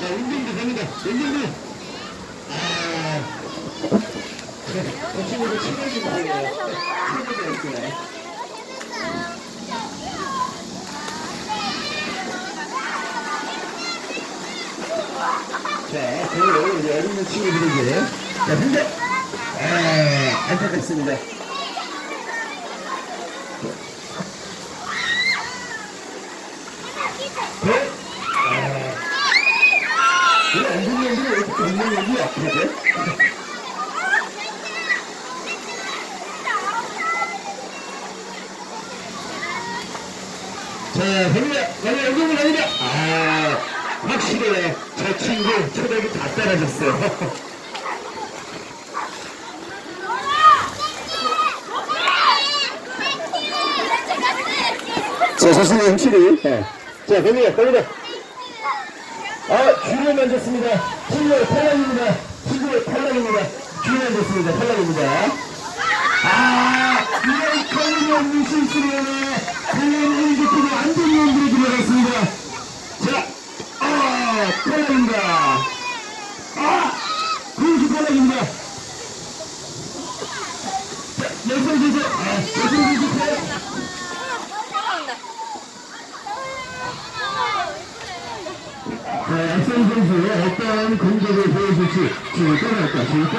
자, 운동도 갑니다. 운동도. 아. 저 친구도 체력이 많네요. 체력이 없구나. 자, 저희로 이제 어린이 친구들에게. 자, 근데, 아, 안타깝습니다. 네? 아. 왜 안동년들이 왜 이렇게 약하지? 자, 갑니다. 빨리 연금을. 아, 확실해. 저 친구 체력이 다 떨어졌어요. 자, 자신의 힘치리. 네. 자, 갑니다. 갑니다. 아, 쥐를 만졌습니다. 친구 탈락입니다. 친구 탈락입니다. 쥐를 만졌습니다. 탈락입니다. 아, 이런 걸림이 없는 실수를 물론 일기팀의 안전위원들이 들어갔습니다. 자, 아, 탈락입니다. 아, 공수 탈락입니다. 자, 여성 선수, 아. 자, 앞선 선수 어떤 공격을 보여줄지 지금 떠났다. 지금 떠